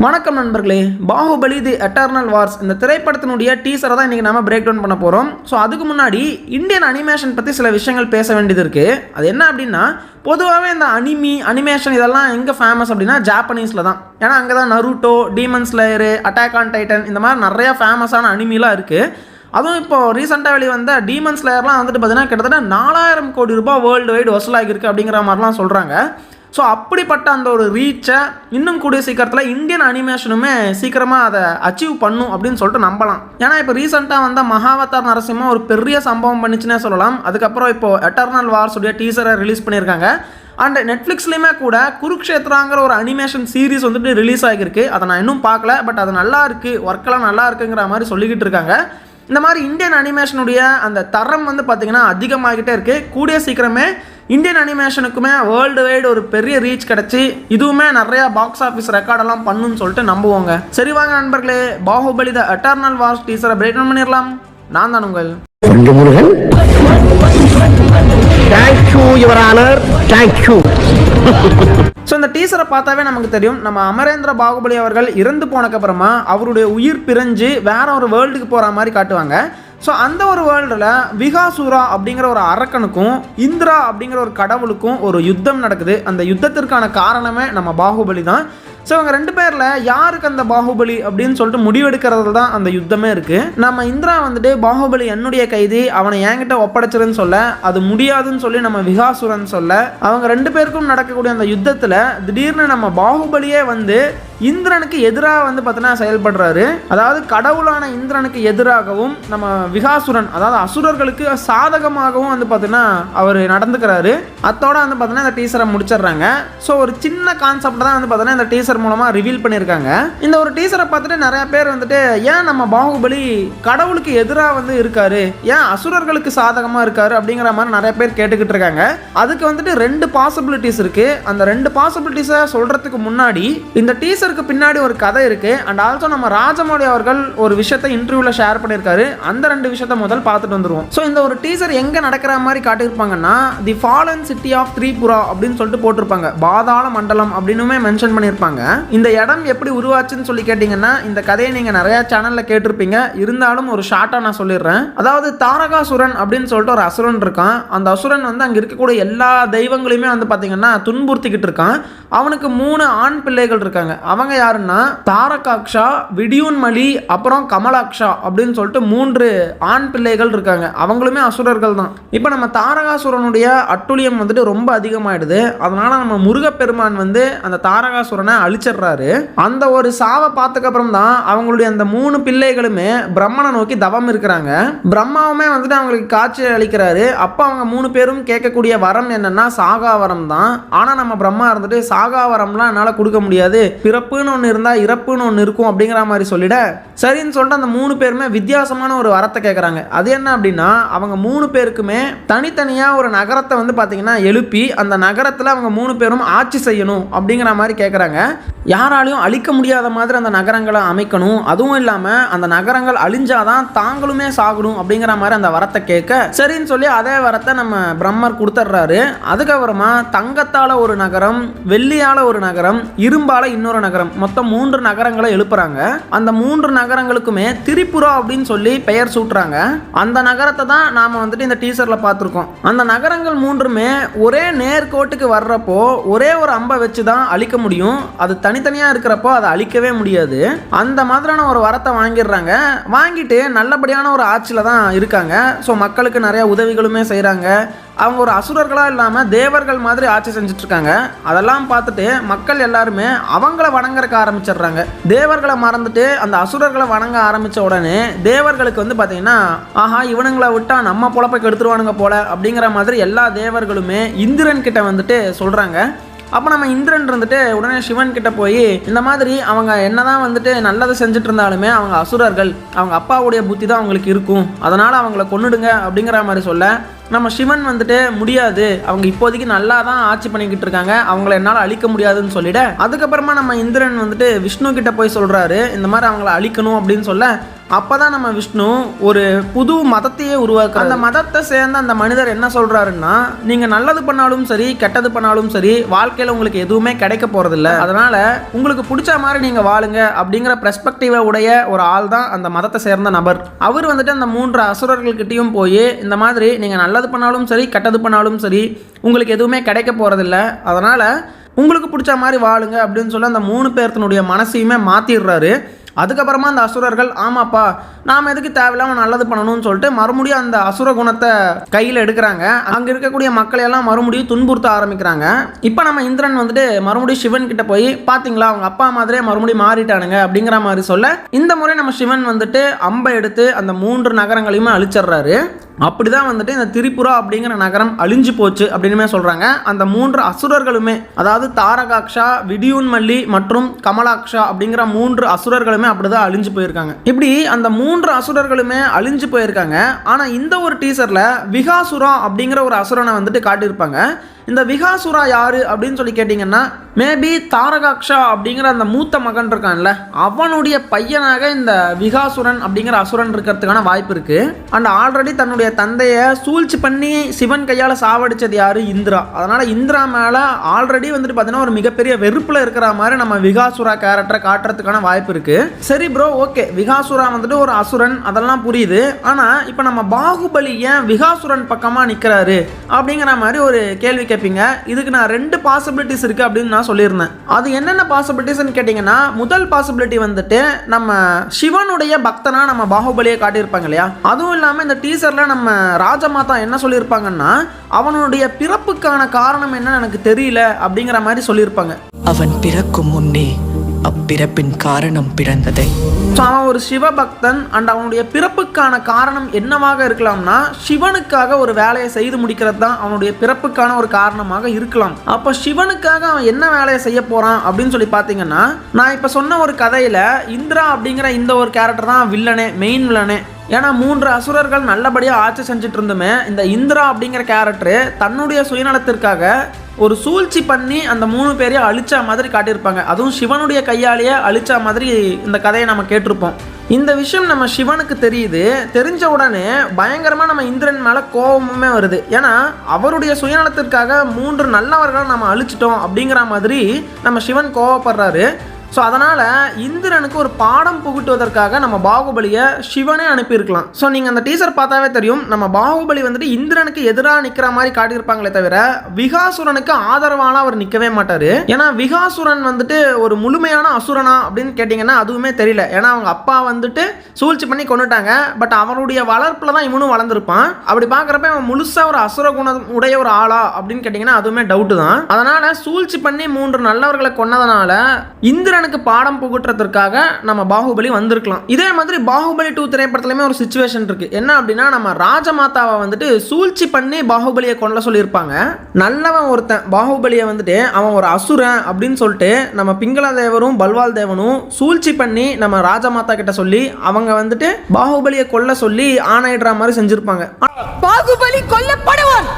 வணக்கம் நண்பர்களே Baahubali the eternal Wars இந்த திரைப்படத்தினுடைய டீசரை தான் இன்றைக்கி நம்ம பிரேக் டவுன் பண்ண போகிறோம் ஸோ அதுக்கு முன்னாடி இந்தியன் அனிமேஷன் பற்றி சில விஷயங்கள் பேச வேண்டியது இருக்குது அது என்ன அப்படின்னா பொதுவாகவே இந்த அனிமி அனிமேஷன் இதெல்லாம் எங்கே ஃபேமஸ் அப்படின்னா ஜாப்பனீஸில் தான். ஏன்னா அங்கே தான் Naruto Demon Slayer attack on Titan இந்த மாதிரி நிறையா ஃபேமஸான அனிமிலாம் இருக்குது அதுவும் இப்போ ரீசெண்டாக வெளிவந்த டீமன் ஸ்லேயர்லாம் வந்துட்டு பார்த்தீங்கன்னா கிட்டத்தட்ட நாலாயிரம் கோடி ரூபாய் வேர்ல்டு வைடு வசூலாகிருக்கு அப்படிங்கிற மாதிரிலாம் சொல்கிறாங்க ஸோ அப்படிப்பட்ட அந்த ஒரு ரீச்சை இன்னும் கூடிய சீக்கிரத்தில் இந்தியன் அனிமேஷனுமே சீக்கிரமாக அதை அச்சீவ் பண்ணும் அப்படின்னு சொல்லிட்டு நம்பலாம். ஏன்னா இப்போ ரீசெண்டாக வந்த மகாவதார் நரசிம்மா ஒரு பெரிய சம்பவம் பண்ணிச்சுன்னே சொல்லலாம். அதுக்கப்புறம் இப்போ எட்டர்னல் வார்ஸ் உடைய டீசரை ரிலீஸ் பண்ணியிருக்காங்க. அண்ட் நெட்ஃப்ளிக்ஸ்லேயுமே கூட குருக்ஷேத்ராங்கிற ஒரு அனிமேஷன் சீரிஸ் வந்துட்டு ரிலீஸ் ஆகியிருக்கு. அதை நான் இன்னும் பார்க்கல பட் அது நல்லா இருக்குது ஒர்க்கெல்லாம் நல்லா இருக்குங்கிற மாதிரி சொல்லிக்கிட்டு இருக்காங்க. இந்த மாதிரி இந்தியன் அனிமேஷனுடைய அந்த தரம் வந்து பார்த்திங்கன்னா அதிகமாகிட்டே இருக்குது கூடிய சீக்கிரமே இந்தியன் அனிமேஷனுக்குமே வேர்ல்டு வைடு ஒரு பெரிய ரீச் கிடச்சி இதுவுமே நிறையா பாக்ஸ் ஆஃபீஸ் ரெக்கார்டெல்லாம் பண்ணுன்னு சொல்லிட்டு நம்புவோங்க. சரி வாங்க நண்பர்களே பாகுபலி த எட்டர்னல் வார்ஸ் டீசரை பிரேக் பண்ணிடலாம். நான் தான் உங்கள் thank you your honour thank you so இந்த டீசரை பார்த்தாவே நமக்கு தெரியும் நம்ம அமரேந்திர பாகுபலி அவர்கள் இறந்து போனக்கப்புறமா அவருடைய உயிர் பிரிஞ்சு வேற ஒரு வேர்ல்டுக்கு போகிற மாதிரி காட்டுவாங்க. ஸோ அந்த ஒரு வேர்ல்டில் விகாசூரா அப்படிங்கிற ஒரு அரக்கனுக்கும் இந்திரா அப்படிங்கிற ஒரு கடவுளுக்கும் ஒரு யுத்தம் நடக்குது. அந்த யுத்தத்திற்கான காரணமே நம்ம பாகுபலி தான். ஸோ இவங்க ரெண்டு பேரில் யாருக்கு அந்த பாகுபலி அப்படின்னு சொல்லிட்டு முடிவெடுக்கிறதுல தான் அந்த யுத்தமே இருக்குது நம்ம இந்திரா வந்துட்டு பாகுபலி என்னுடைய கைதி அவனை என்கிட்ட ஒப்படைச்சிருன்னு சொல்ல அது முடியாதுன்னு சொல்லி நம்ம விகாசுரன் சொல்ல. அவங்க ரெண்டு பேருக்கும் நடக்கக்கூடிய அந்த யுத்தத்தில் திடீர்னு நம்ம பாகுபலியே வந்து இந்திரனுக்கு எதிராக வந்து பார்த்தீங்கன்னா செயல்படுறாரு. அதாவது கடவுளான இந்திரனுக்கு எதிராகவும் நம்ம விகாசுரன் அதாவது அசுரர்களுக்கு சாதகமாகவும் வந்து பார்த்தீங்கன்னா அவர் நடந்துக்கிறாரு. அத்தோட வந்து பார்த்தீங்கன்னா இந்த டீசரை முடிச்சிடுறாங்க. ஸோ ஒரு சின்ன கான்செப்ட் தான் வந்து பார்த்தீங்கன்னா இந்த டீசர் மூலமாக ரிவீல் பண்ணியிருக்காங்க. இந்த ஒரு டீசரை பார்த்துட்டு நிறைய பேர் வந்துட்டு ஏன் நம்ம பாகுபலி கடவுளுக்கு எதிராக வந்து இருக்காரு? ஏன் அசுரர்களுக்கு சாதகமாக இருக்காரு? அப்படிங்கிற மாதிரி நிறைய பேர் கேட்டுக்கிட்டு இருக்காங்க. அதுக்கு வந்துட்டு ரெண்டு பாசிபிலிட்டிஸ் இருக்கு. அந்த ரெண்டு பாசிபிலிட்டிஸை சொல்றதுக்கு முன்னாடி இந்த டீசர் டீசருக்கு பின்னாடி ஒரு கதை இருக்கு. அண்ட் ஆல்சோ நம்ம ராஜமௌழி அவர்கள் ஒரு விஷயத்தை இன்டர்வியூவில் ஷேர் பண்ணியிருக்காரு. அந்த ரெண்டு விஷயத்த முதல் பார்த்துட்டு வந்துருவோம். ஸோ இந்த ஒரு டீசர் எங்கே நடக்கிற மாதிரி காட்டியிருப்பாங்கன்னா the fallen city of Tripura அப்படின்னு சொல்லிட்டு போட்டிருப்பாங்க. பாதாள மண்டலம் அப்படின்னுமே மென்ஷன் பண்ணியிருப்பாங்க. இந்த இடம் எப்படி உருவாச்சுன்னு சொல்லி கேட்டிங்கன்னா இந்த கதையை நீங்கள் நிறைய சேனலில் கேட்டிருப்பீங்க. இருந்தாலும் ஒரு ஷார்ட்டாக நான் சொல்லிடுறேன். அதாவது தாரகாசுரன் அப்படின்னு சொல்லிட்டு ஒரு அசுரன் இருக்கான். அந்த அசுரன் வந்து அங்கே இருக்கக்கூடிய எல்லா தெய்வங்களையுமே வந்து பார்த்தீங்கன்னா துன்புறுத்திக்கிட்டு இருக்கான். அவனுக்கு மூணு ஆண் பிள்ளைகள் இருக்காங்க. அவங்க யாருன்னா? தாரகாக்ஷா விடியூன்மலி அப்புறம் கமலாக்ஷா அப்படின்னு சொல்லிட்டு மூன்று ஆண் பிள்ளைகள் இருக்காங்க. அவங்களுமே அசுரர்கள் தான். இப்போ நம்ம தாரகாசுரனுடைய அட்டுழியம் வந்துட்டு ரொம்ப அதிகமாயிடுது. அதனால நம்ம முருகப்பெருமான் வந்து அந்த தாரகாசுரனை அழிச்சிடுறாரு. அந்த ஒரு சாவை பார்த்தக்கப்புறம் தான் அவங்களுடைய அந்த மூணு பிள்ளைகளுமே பிரம்மனை நோக்கி தவம் இருக்கிறாங்க. பிரம்மாவுமே வந்துட்டு அவங்களுக்கு காட்சி அளிக்கிறாரு. அப்போ அவங்க மூணு பேரும் கேட்கக்கூடிய வரம் என்னன்னா சாகாவரம் தான். ஆனால் நம்ம பிரம்மா இருந்துட்டு சாகாவரம்லாம் என்னால் கொடுக்க முடியாது. பிறப்பு பிறப்புன்னு ஒன்று இருந்தால் இறப்புன்னு ஒன்று இருக்கும் அப்படிங்கிற மாதிரி சொல்லிட சரின்னு சொல்லிட்டு அந்த மூணு பேருமே வித்தியாசமான ஒரு வரத்தை கேட்குறாங்க அது என்ன அப்படின்னா அவங்க மூணு பேருக்குமே தனித்தனியாக ஒரு நகரத்தை வந்து பார்த்தீங்கன்னா எழுப்பி அந்த நகரத்தில் அவங்க மூணு பேரும் ஆட்சி செய்யணும் அப்படிங்கிற மாதிரி கேட்குறாங்க யாராலையும் அழிக்க முடியாத மாதிரி அந்த நகரங்களை அமைக்கணும். அதுவும் இல்லாமல் அந்த நகரங்கள் அழிஞ்சாதான் தாங்களுமே சாகணும் அப்படிங்கிற மாதிரி அந்த வரத்தை கேட்க சரின்னு சொல்லி அதே வரத்தை நம்ம பிரம்மர் கொடுத்துட்றாரு. அதுக்கப்புறமா தங்கத்தால் ஒரு நகரம் வெள்ளியால் ஒரு நகரம் இரும்பால இன்னொரு நகரம் நகரம். மொத்தம் மூன்று நகரங்களை எழுப்புறாங்க. அந்த மூன்று நகரங்களுக்குமே திரிபுரா அப்படின்னு சொல்லி பெயர் சூட்டுறாங்க. அந்த நகரத்தை தான் நாம் வந்துட்டு இந்த டீசர்ல பார்த்துருக்கோம். அந்த நகரங்கள் மூன்றுமே ஒரே நேர்கோட்டுக்கு வர்றப்போ ஒரே ஒரு அம்பை வச்சு தான் அழிக்க முடியும். அது தனித்தனியாக இருக்கிறப்போ அதை அழிக்கவே முடியாது. அந்த மாதிரியான ஒரு வரத்தை வாங்கிடுறாங்க. வாங்கிட்டு நல்லபடியான ஒரு ஆட்சியில் தான் இருக்காங்க. ஸோ மக்களுக்கு நிறைய உதவிகளுமே செய்கிறாங்க அவங்க ஒரு அசுரர்களாக இல்லாமல் தேவர்கள் மாதிரி ஆட்சி செஞ்சுட்டு இருக்காங்க அதெல்லாம் பார்த்துட்டு மக்கள் எல்லாருமே அவங்கள வணங்குறக்க ஆரம்பிச்சிடுறாங்க. தேவர்களை மறந்துட்டு அந்த அசுரர்களை வணங்க ஆரம்பித்த உடனே தேவர்களுக்கு வந்து பார்த்திங்கன்னா ஆஹா இவனுங்களை விட்டா நம்ம பொழப்பை கெடுத்துருவானுங்க போல அப்படிங்கிற மாதிரி எல்லா தேவர்களுமே இந்திரன் கிட்ட வந்துட்டு சொல்கிறாங்க அப்போ நம்ம இந்திரன் இருந்துட்டு உடனே சிவன் கிட்ட போய் இந்த மாதிரி அவங்க என்னதான் வந்துட்டு நல்லதை செஞ்சுட்டு இருந்தாலுமே அவங்க அசுரர்கள் அவங்க அப்பாவுடைய புத்தி தான் அவங்களுக்கு இருக்கும். அதனால் அவங்கள கொன்னுடுங்க அப்படிங்கிற மாதிரி சொல்ல நம்ம சிவன் வந்துட்டு முடியாது. அவங்க இப்போதைக்கு நல்லா தான் ஆட்சி பண்ணிக்கிட்டு இருக்காங்க. அவங்கள என்னால் அழிக்க முடியாதுன்னு சொல்லிட அதுக்கப்புறமா நம்ம இந்திரன் வந்துட்டு விஷ்ணு கிட்ட போய் சொல்கிறாரு இந்த மாதிரி அவங்கள அழிக்கணும் அப்படின்னு சொல்ல அப்போ தான் நம்ம விஷ்ணு ஒரு புது மதத்தையே உருவாக்க அந்த மதத்தை சேர்ந்த அந்த மனிதர் என்ன சொல்கிறாருன்னா நீங்கள் நல்லது பண்ணாலும் சரி கெட்டது பண்ணாலும் சரி வாழ்க்கையில் உங்களுக்கு எதுவுமே கிடைக்க போகிறதில்ல அதனால் உங்களுக்கு பிடிச்ச மாதிரி நீங்கள் வாழுங்க அப்படிங்கிற பெர்ஸ்பெக்டிவை உடைய ஒரு ஆள் தான் அந்த மதத்தை சேர்ந்த நபர். அவர் வந்துட்டு அந்த மூன்று அசுரர்கள்கிட்டயும் போய் இந்த மாதிரி நீங்கள் நல்லது பண்ணாலும் சரி கெட்டது பண்ணாலும் சரி உங்களுக்கு எதுவுமே கிடைக்க போகிறதில்ல அதனால் உங்களுக்கு பிடிச்ச மாதிரி வாழுங்க அப்படின்னு சொல்லி அந்த மூணு பேர்த்தினுடைய மனசையுமே மாற்றிடுறாரு அதுக்கப்புறமா அந்த அசுரர்கள் ஆமாப்பா நாம் எதுக்கு தேவையில்லாமல் நல்லது பண்ணணும்னு சொல்லிட்டு மறுபடியும் அந்த அசுர குணத்தை கையில் எடுக்கிறாங்க. அங்கே இருக்கக்கூடிய மக்களை எல்லாம் மறுபடியும் துன்புறுத்த ஆரம்பிக்கிறாங்க. இப்போ நம்ம இந்திரன் வந்துட்டு மறுபடியும் சிவன் கிட்ட போய் பார்த்தீங்களா அவங்க அப்பா மாதிரியே மறுபடியும் மாறிட்டானுங்க அப்படிங்கிற மாதிரி சொல்ல இந்த முறை நம்ம சிவன் வந்துட்டு அம்பை எடுத்து அந்த மூன்று நகரங்களையுமே அழிச்சிடுறாரு. அப்படிதான் வந்துட்டு இந்த திரிபுரா அப்படிங்கிற நகரம் அழிஞ்சு போச்சு அப்படின்னுமே சொல்கிறாங்க அந்த மூன்று அசுரர்களுமே அதாவது தாரகாக்ஷா விடியூன்மல்லி மற்றும் கமலாக்ஷா அப்படிங்கிற மூன்று அசுரர்களுமே அப்படிதான் அழிஞ்சு போயிருக்காங்க. இப்படி அந்த மூன்று அசுரர்களுமே அழிஞ்சு போயிருக்காங்க. ஆனால் இந்த ஒரு டீசரில் விகாசுரா அப்படிங்கிற ஒரு அசுரனை வந்துட்டு காட்டியிருப்பாங்க. இந்த விகாசுரா யாரு அப்படின்னு சொல்லி கேட்டிங்கன்னா மேபி தாரகாக்ஷா அப்படிங்கிற அந்த மூத்த மகன் இருக்கான்ல அவனுடைய பையனாக இந்த விகாசுரன் அப்படிங்கிற அசுரன் இருக்கிறதுக்கான வாய்ப்பு இருக்கு. அண்ட் ஆல்ரெடி தன்னுடைய தந்தையை சூழ்ச்சி பண்ணி சிவன் கையால் சாவடிச்சது யாரு? இந்திரா. அதனால இந்திரா மேல ஆல்ரெடி வந்துட்டு பார்த்தீங்கன்னா ஒரு மிகப்பெரிய வெறுப்புல இருக்கிற மாதிரி நம்ம விகாசுரா கேரக்டரை காட்டுறதுக்கான வாய்ப்பு இருக்கு. சரி ப்ரோ ஓகே விகாசுரா வந்துட்டு ஒரு அசுரன் அதெல்லாம் புரியுது. ஆனா இப்போ நம்ம பாகுபலி ஏன் விகாசுரன் பக்கமா நிற்கிறாரு அப்படிங்கிற மாதிரி ஒரு கேள்வி கேட்பீங்க இதுக்கு நான் ரெண்டு பாசிபிலிட்டிஸ் இருக்கு அப்படின்னு நான் சொல்லியிருந்தேன். அது என்னென்ன பாசிபிலிட்டிஸ்னு கேட்டிங்கன்னா முதல் பாசிபிலிட்டி வந்துட்டு நம்ம சிவனுடைய பக்தனா நம்ம பாகுபலியை காட்டியிருப்பாங்க இல்லையா? அதுவும் இல்லாமல் இந்த டீசரில் நம்ம ராஜமாதா என்ன சொல்லியிருப்பாங்கன்னா அவனுடைய பிறப்புக்கான காரணம் என்னன்னு எனக்கு தெரியல அப்படிங்கிற மாதிரி சொல்லியிருப்பாங்க. அவன் பிறக்கும் முன்னே அப்பிறப்பின் காரணம் பிறந்தது. ஸோ அவன் ஒரு சிவபக்தன் அண்ட் அவனுடைய பிறப்புக்கான காரணம் என்னவாக இருக்கலாம்னா சிவனுக்காக ஒரு வேலையை செய்து முடிக்கிறது தான் அவனுடைய பிறப்புக்கான ஒரு காரணமாக இருக்கலாம். அப்போ சிவனுக்காக அவன் என்ன வேலையை செய்ய போறான் அப்படின்னு சொல்லி பார்த்தீங்கன்னா நான் இப்போ சொன்ன ஒரு கதையில இந்திரா அப்படிங்கிற இந்த ஒரு கேரக்டர் தான் வில்லனே மெயின் வில்லனே ஏன்னா மூன்று அசுரர்கள் நல்லபடியாக ஆட்சி செஞ்சுட்டு இருந்துமே இந்த இந்திரா அப்படிங்கிற கேரக்டரு தன்னுடைய சுயநலத்திற்காக ஒரு சூழ்ச்சி பண்ணி அந்த மூணு பேரையும் அழிச்சா மாதிரி காட்டியிருப்பாங்க. அதுவும் சிவனுடைய கையாலேயே அழிச்சா மாதிரி இந்த கதையை நம்ம கேட்டிருப்போம். இந்த விஷயம் நம்ம சிவனுக்கு தெரியுது. தெரிஞ்ச உடனே பயங்கரமாக நம்ம இந்திரன் மேலே கோபமுமே வருது. ஏன்னா அவருடைய சுயநலத்திற்காக மூன்று நல்லவர்களை நம்ம அழிச்சிட்டோம் அப்படிங்கிற மாதிரி நம்ம சிவன் கோவப்படுறாரு. ஸோ அதனால் இந்திரனுக்கு ஒரு பாடம் புகுட்டுவதற்காக நம்ம பாகுபலியை சிவனே அனுப்பியிருக்கலாம். ஸோ நீங்கள் அந்த டீசர் பார்த்தாவே தெரியும். நம்ம பாகுபலி வந்துட்டு இந்திரனுக்கு எதிராக நிற்கிற மாதிரி காட்டியிருப்பாங்களே தவிர விகாசுரனுக்கு ஆதரவான அவர் நிற்கவே மாட்டார். ஏன்னா விகாசுரன் வந்துட்டு ஒரு முழுமையான அசுரனா அப்படின்னு கேட்டிங்கன்னா அதுவுமே தெரியல. ஏன்னா அவங்க அப்பா வந்துட்டு சூழ்ச்சி பண்ணி கொண்டுட்டாங்க. பட் அவருடைய வளர்ப்பில் தான் இவனும் வளர்ந்துருப்பான். அப்படி பார்க்குறப்ப அவன் முழுசாக ஒரு அசுர குணம் உடைய ஒரு ஆளா அப்படின்னு கேட்டிங்கன்னா அதுவுமே டவுட்டு தான். அதனால் சூழ்ச்சி பண்ணி மூன்று நல்லவர்களை கொன்னதுனால இந்திரன் இந்திரனுக்கு பாடம் புகுட்டுறதுக்காக நம்ம பாகுபலி வந்திருக்கலாம். இதே மாதிரி பாகுபலி டூ திரைப்படத்துலையுமே ஒரு சுச்சுவேஷன் இருக்கு. என்ன அப்படின்னா நம்ம ராஜமாதாவை வந்துட்டு சூழ்ச்சி பண்ணி பாகுபலியை கொல்ல சொல்லியிருப்பாங்க. நல்லவன் ஒருத்தன் பாகுபலியை வந்துட்டு அவன் ஒரு அசுரன் அப்படின்னு சொல்லிட்டு நம்ம பிங்களா தேவரும் பல்வால் தேவனும் சூழ்ச்சி பண்ணி நம்ம ராஜமாதா கிட்ட சொல்லி அவங்க வந்துட்டு பாகுபலியை கொல்ல சொல்லி ஆணையிடுற மாதிரி செஞ்சிருப்பாங்க. பாகுபலி கொல்லப்படுவான்.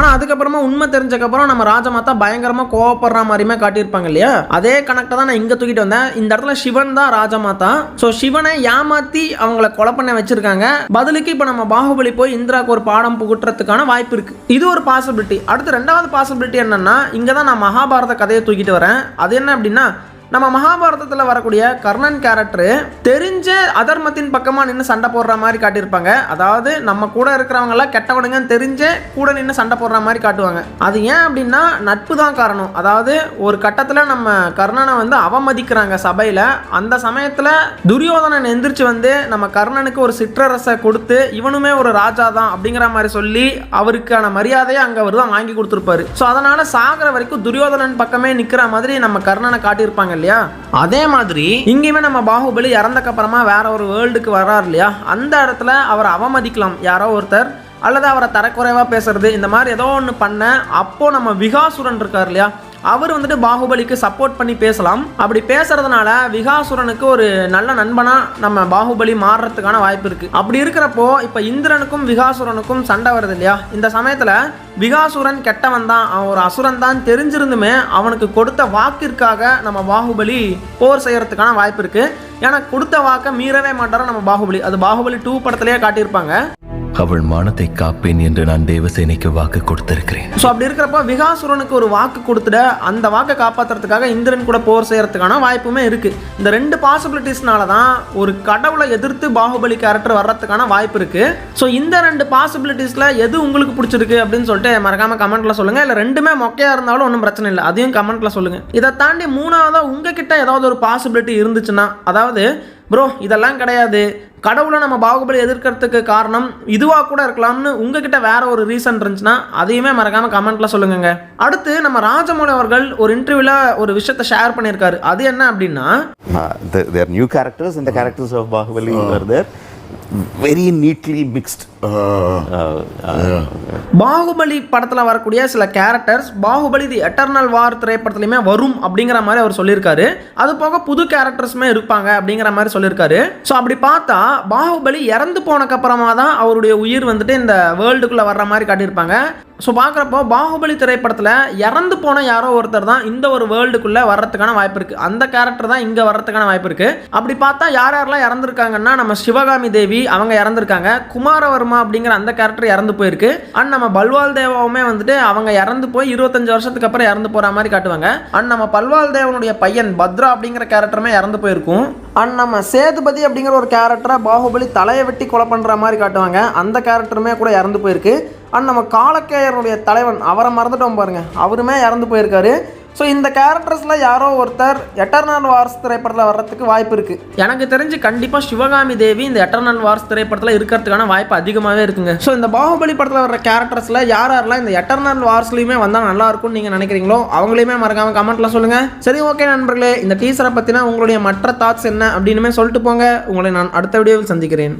ஆனால் அதுக்கப்புறமா உண்மை தெரிஞ்சக்கப்புறம் நம்ம ராஜமாதா பயங்கரமாக கோவப்படுற மாதிரியுமே காட்டியிருப்பாங்க இல்லையா? அதே கணக்கை தான் நான் இங்கே தூக்கிட்டு வந்தேன். இந்த இடத்துல சிவன் தான் ராஜமாதா. ஸோ சிவனை ஏமாற்றி அவங்கள கொலை பண்ண வச்சிருக்காங்க. பதிலுக்கு இப்போ நம்ம பாகுபலி போய் இந்திராவுக்கு ஒரு பாடம் புகுட்டுறதுக்கான வாய்ப்பு இருக்கு. இது ஒரு பாசிபிலிட்டி அடுத்து ரெண்டாவது பாசிபிலிட்டி என்னன்னா இங்கே தான் நான் மகாபாரத கதையை தூக்கிட்டு வரேன். அது என்ன அப்படின்னா நம்ம மகாபாரதத்தில் வரக்கூடிய கர்ணன் கேரக்டரு தெரிஞ்ச அதர்மத்தின் பக்கமாக நின்று சண்டை போடுற மாதிரி காட்டியிருப்பாங்க. அதாவது நம்ம கூட இருக்கிறவங்களாம் கெட்டவனுங்கன்னு தெரிஞ்ச கூட நின்று சண்டை போடுற மாதிரி காட்டுவாங்க. அது ஏன் அப்படின்னா நட்பு தான் காரணம். அதாவது ஒரு கட்டத்தில் நம்ம கர்ணனை வந்து அவமதிக்கிறாங்க சபையில். அந்த சமயத்தில் துரியோதனன் எந்திரிச்சு வந்து நம்ம கர்ணனுக்கு ஒரு சிற்றரசை கொடுத்து இவனுமே ஒரு ராஜா தான் அப்படிங்கிற மாதிரி சொல்லி அவருக்கான மரியாதையை அங்கே அவர் தான் வாங்கி கொடுத்துருப்பாரு. ஸோ அதனால் சாகிற வரைக்கும் துரியோதனன் பக்கமே நிற்கிற மாதிரி நம்ம கர்ணனை காட்டியிருப்பாங்க இல்லையா? அதே மாதிரி இங்கேயுமே நம்ம பாகுபலி இறந்தக்கு அப்புறமா வேற ஒரு வேர்ல்டுக்கு வர்றார் இல்லையா? அந்த இடத்துல அவரை அவமதிக்கலாம். யாரோ ஒருத்தர் அல்லது அவரை தரக்குறைவாக பேசுறது இந்த மாதிரி ஏதோ ஒன்று பண்ண அப்போ நம்ம விகாசுரன் இருக்கார் இல்லையா? அவர் வந்துட்டு பாகுபலிக்கு சப்போர்ட் பண்ணி பேசலாம். அப்படி பேசுறதுனால விகாசுரனுக்கு ஒரு நல்ல நண்பனா நம்ம பாகுபலி மாறுறதுக்கான வாய்ப்பு இருக்கு. அப்படி இருக்கிறப்போ இப்போ இந்திரனுக்கும் விகாசுரனுக்கும் சண்டை வருது இல்லையா? இந்த சமயத்துல விகாசுரன் கெட்டவன் தான் அவன் ஒரு அசுரன் தான் தெரிஞ்சிருந்துமே அவனுக்கு கொடுத்த வாக்கிற்காக நம்ம பாகுபலி போர் செய்யறதுக்கான வாய்ப்பு இருக்கு. ஏன்னா கொடுத்த வாக்கை மீறவே மாட்டாரோ நம்ம பாகுபலி? அது பாகுபலி டூ படத்திலேயே காட்டியிருப்பாங்க. அவள் மானத்தை காப்பேன் என்று நான் தேவசேனைக்கு வாக்கு கொடுத்திருக்கிறேன். ஸோ அப்படி இருக்கிறப்ப விகாசுரனுக்கு ஒரு வாக்கு கொடுத்துட அந்த வாக்கை காப்பாற்றுறதுக்காக இந்திரன் கூட போர் செய்யறதுக்கான வாய்ப்புமே இருக்கு. இந்த ரெண்டு பாசிபிலிட்டிஸ்னால தான் ஒரு கடவுளை எதிர்த்து பாகுபலி கேரக்டர் வர்றதுக்கான வாய்ப்பு இருக்கு. ஸோ இந்த ரெண்டு பாசிபிலிட்டிஸ்ல எது உங்களுக்கு பிடிச்சிருக்கு அப்படின்னு சொல்லிட்டு மறக்காம கமெண்ட்ல சொல்லுங்க. இல்லை ரெண்டுமே மொக்கையா இருந்தாலும் ஒன்றும் பிரச்சனை இல்லை. அதையும் கமெண்ட்ல சொல்லுங்க. இதை தாண்டி மூணாவதாக உங்ககிட்ட ஏதாவது ஒரு பாசிபிலிட்டி இருந்துச்சுன்னா அதாவது ப்ரோ இதெல்லாம் கிடையாது. கடவுளை நம்ம பாகுபலி எதிர்க்கிறதுக்கு காரணம் இதுவாக கூட இருக்கலாம்னு உங்ககிட்ட வேற ஒரு ரீசன் இருந்துச்சுன்னா அதையுமே மறக்காம கமெண்ட்ல சொல்லுங்க அடுத்து நம்ம ராஜமௌலி அவர்கள் ஒரு இன்டர்வியூல ஒரு விஷயத்தை ஷேர் பண்ணியிருக்காரு. அது என்ன அப்படின்னா நியூ கேரக்டர்ஸ் இந்த characters new characters, mixed. Uh, uh, Baahubali படத்தில் வரக்கூடிய சில characters Baahubali the Eternal War திரைப்படத்துலையுமே வரும் அப்படிங்கிற மாதிரி அவர் சொல்லியிருக்காரு. அது போக புது கேரக்டர்ஸுமே இருப்பாங்க அப்படிங்கிற மாதிரி சொல்லியிருக்காரு. ஸோ அப்படி பார்த்தா பாகுபலி இறந்து போனக்கப்புறமா தான் அவருடைய உயிர் வந்துட்டு இந்த வேர்ல்டுக்குள்ளே வர்ற மாதிரி காட்டியிருப்பாங்க. ஸோ பார்க்குறப்போ பாகுபலி திரைப்படத்தில் இறந்து போன யாரோ ஒருத்தர் தான் இந்த ஒரு வேர்ல்டுக்குள்ளே வர்றதுக்கான வாய்ப்பு இருக்குது அந்த கேரக்டர் தான் இங்கே வர்றதுக்கான வாய்ப்பு இருக்குது அப்படி பார்த்தா யார் யாரெல்லாம் இறந்துருக்காங்கன்னா நம்ம சிவகாமி தேவி அவங்க இறந்துருக்காங்க. குமாரவர்மா அப்படிங்கிற அந்த கேரக்டர் இறந்து போயிருக்கு. அண்ட் நம்ம பல்வால் தேவாவுமே வந்துட்டு அவங்க இறந்து போய் இருபத்தஞ்சு வருஷத்துக்கு அப்புறம் இறந்து போகிற மாதிரி காட்டுவாங்க. அண்ட் நம்ம பல்வால் தேவனுடைய பையன் பத்ரா அப்படிங்கிற கேரக்டருமே இறந்து போயிருக்கும். அண்ட் நம்ம சேதுபதி அப்படிங்கிற ஒரு கேரக்டரை பாகுபலி தலையை வெட்டி கொலை பண்ணுற மாதிரி காட்டுவாங்க. அந்த கேரக்டருமே கூட இறந்து போயிருக்கு. அண்ட் நம்ம காலக்கேயருடைய தலைவன் அவரை மறந்துட்டோம் பாருங்க. அவருமே இறந்து போயிருக்காரு. ஸோ இந்த கேரக்டர்ஸில் யாரோ ஒருத்தர் எட்டர்னல் வார்ஸ் திரைப்படத்தில் வர்றதுக்கு வாய்ப்பு இருக்குது எனக்கு தெரிஞ்சு கண்டிப்பாக சிவகாமி தேவி இந்த எட்டர்னல் வார்ஸ் திரைப்படத்தில் இருக்கிறதுக்கான வாய்ப்பு அதிகமாகவே இருக்குங்க. ஸோ இந்த பாகுபலி படத்தில் வர்ற கேரக்டர்ஸில் யார் யாரெல்லாம் இந்த எட்டர்னல் வார்ஸ்லையுமே வந்தால் நல்லா இருக்கும்னு நீங்கள் நினைக்கிறீங்களோ அவங்களையுமே மறக்காம கமெண்ட்டில் சொல்லுங்கள் சரி ஓகே நண்பர்களே இந்த டீசரை பற்றின உங்களுடைய மற்ற தாட்ஸ் என்ன அப்படின்னுமே சொல்லிட்டு போங்க. உங்களை நான் அடுத்த வீடியோவில் சந்திக்கிறேன்.